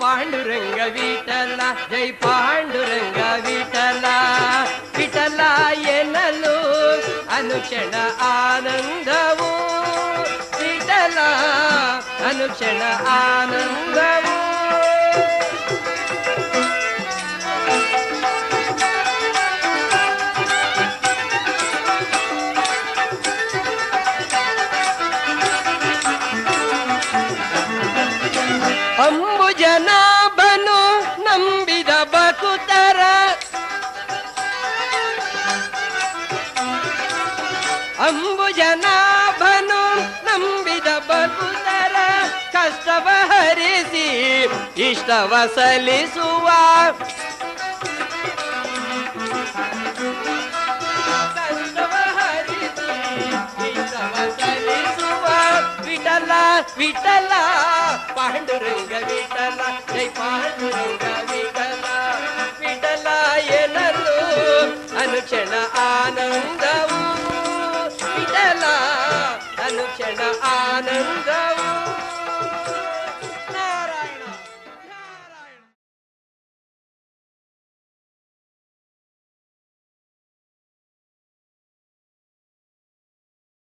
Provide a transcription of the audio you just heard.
పాండురంగ విఠల జై పాండురంగ విఠల విఠల ఎనలు అనుక్షణ ఆనందము. విఠల అనుక్షణ ఆనందము. ಅಂಬುಜನಾಭನು ನಂಬಿದ ಬಕುತರ ಕಷ್ಟವ ಹರಿಸಿ ಇಷ್ಟವ ಸಲ್ಲಿಸುವ ಕಷ್ಟವ ಹರಿಸಿ ಇಷ್ಟವ ಸಲ್ಲಿಸುವ ವಿಠಲ ವಿಠಲ ಪಾಂಡುರಂಗ ವಿಠಲ ಜೈ ಪಾಂಡುರಂಗ ವಿಠಲ ವಿಠಲ ಎನ್ನಲು ಅನುಕ್ಷಣ ಆನಂದವು క్షణ ఆనంద